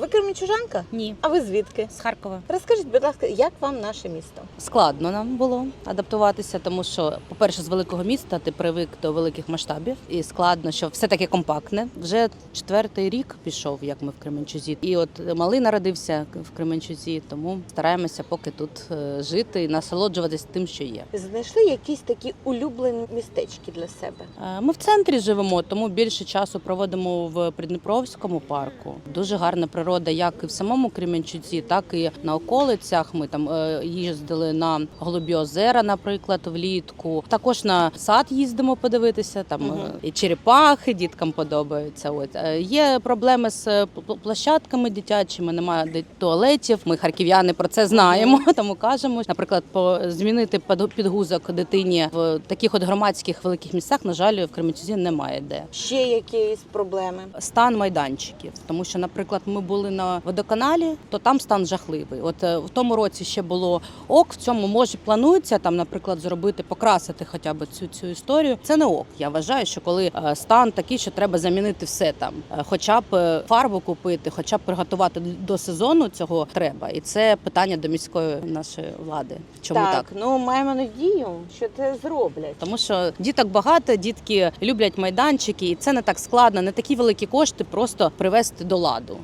Ви кременчужанка? Ні, А ви звідки? з Харкова. Розкажіть, будь ласка, як вам наше місто? Складно нам було адаптуватися, тому що, по-перше, з великого міста ти привик до великих масштабів, і складно, що все таки компактне. Вже четвертий рік пішов, як ми в Кременчузі. І от малий народився в Кременчузі, тому стараємося поки тут е, жити і насолоджуватись тим, що є. Знайшли якісь такі улюблені містечки для себе? Е, Ми в центрі живемо, тому більше часу проводимо в Придніпровському парку. Дуже гарна природа, як і в самому Кременчуці, так і на околицях. Ми там е, їздили на Голубі озера, наприклад, влітку. Також на сад їздимо подивитися. Там е, і черепахи діткам подобаються. От Е, є проблеми з площадками дитячими, немає туалетів. Ми харків'яни про це знаємо, тому кажемо. Наприклад, по змінити під- підгузок дитині в таких от громадських великих місцях, на жаль, в Кременчузі немає де. Ще якісь проблеми? Стан майданчиків, тому що, наприклад, ми були на водоканалі, то там стан жахливий. От е, в тому році ще було ок. В цьому може планується там, наприклад, зробити, покрасити хоча б цю цю історію. Це не ок. Я вважаю, що коли е, стан такий, що треба замінити все там, Е, хоча б фарбу купити, хоча б приготувати до сезону цього треба. І це питання до міської нашої влади. Чому так? так, ну маємо надію, що це зроблять. Тому що діток багато, дітки люблять майданчики, і це не так складно, не такі великі кошти просто привести до ладу.